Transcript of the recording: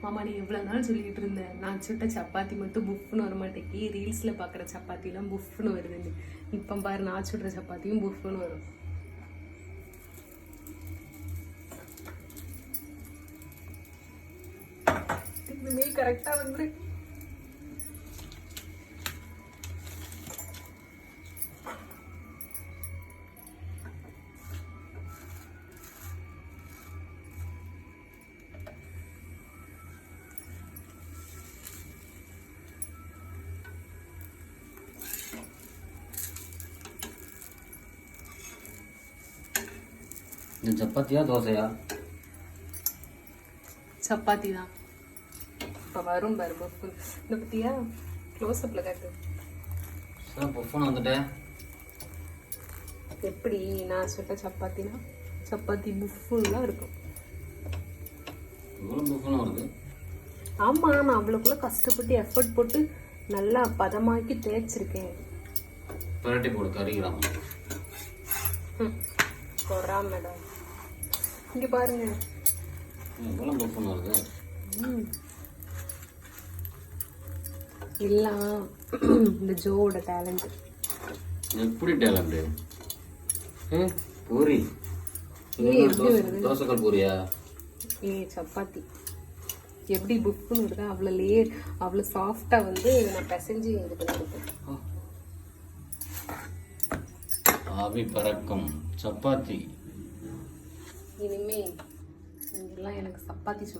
மாமா நீ எவ்வளோ நாள் சொல்லிட்டு இருந்தேன். நான் சுட்ட சப்பாத்தி மட்டும் புஃப்னு வர மாட்டேங்கி ரீல்ஸில் பார்க்குற சப்பாத்திலாம் புஃப்னு வருதுன்னு. இப்போ பாரு நான் சுடுற சப்பாத்தியும் புஃப்னு வரும். இனிமே கரெக்டாக வந்து இந்த சப்பாத்தியா தோசையா? சப்பாத்தி தான் இப்போ வரும் பாரு புஃப்னு. இந்த பத்தியா? க்ளோஸ்அப்பில் காட்டு. சார் புஃபன் வந்துட்டேன் எப்படி நான் சுட்ட சப்பாத்தினா? சப்பாத்தி புஃபுல்லாம் இருக்கும். இவ்வளோ புஃபன் வருது. ஆமா நான் அவ்வளோக்குள்ள கஷ்டப்பட்டு எஃபர்ட் போட்டு நல்லா பதமாக்கி தேய்ச்சிருக்கேன். பரட்டி போடு கறிக்கிறாங்க போடுறான் மேடம். இங்க பாருங்க. எல்லாம் இந்த ஜோவோட டேலண்ட் எப்படி டேலண்ட் பூரி. ஏய், எப்படி வருது? தோசைக்கல் பூரியா? ஏ சப்பாத்தி. எப்படி புக்குன்னு இருக்கா அவ்வளோ லேயர் அவ்வளோ சாஃப்டாக வந்து நான் பிசைஞ்சு இது பண்ணியிருக்கேன் ஆ. ஆவி பறக்கும். சப்பாத்தி. இனிமே நீங்கெல்லாம் எனக்கு சப்பாத்தி சுட்டு